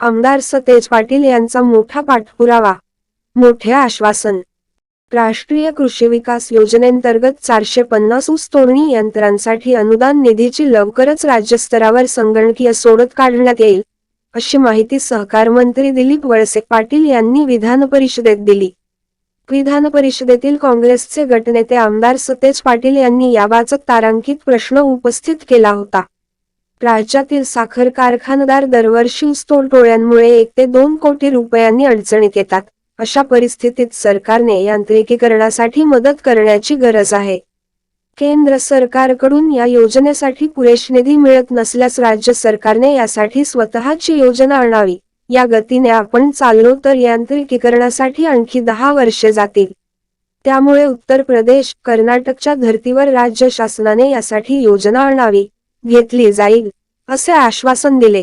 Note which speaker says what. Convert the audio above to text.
Speaker 1: आमदार सतेज पाटील यांचा मोठा पाठपुरावा. मोठे आश्वासन. राष्ट्रीय कृषी विकास योजनेंतर्गत चारशे पन्नास ऊस तोडणी यंत्रांसाठी अनुदान निधीची लवकरच राज्यस्तरावर संगणकीय सोडत काढण्यात येईल अशी माहिती सहकार मंत्री दिलीप वळसे पाटील यांनी विधान परिषदेत दिली. विधान परिषदेतील काँग्रेसचे गटनेते आमदार सतेज पाटील यांनी याबाबत तारांकित प्रश्न उपस्थित केला होता. राज्यातील साखर कारखानदार दरवर्षी ऊसतोड टोळ्यांमुळे एक ते दोन कोटी रुपयांनी अडचणीत येतात. अशा परिस्थितीत सरकारने यांत्रिकीकरणासाठी मदत करण्याची गरज आहे. केंद्र सरकारकडून या योजनेसाठी पुरेशी निधी मिळत नसल्यास राज्य सरकारने यासाठी स्वतःची योजना आणावी. या गतीने आपण चाललो तर यांत्रिकीकरणासाठी आणखी दहा वर्षे जातील. त्यामुळे उत्तर प्रदेश कर्नाटकच्या धर्तीवर राज्य शासनाने यासाठी योजना आणावी. घेतली जाईल असे आश्वासन दिले.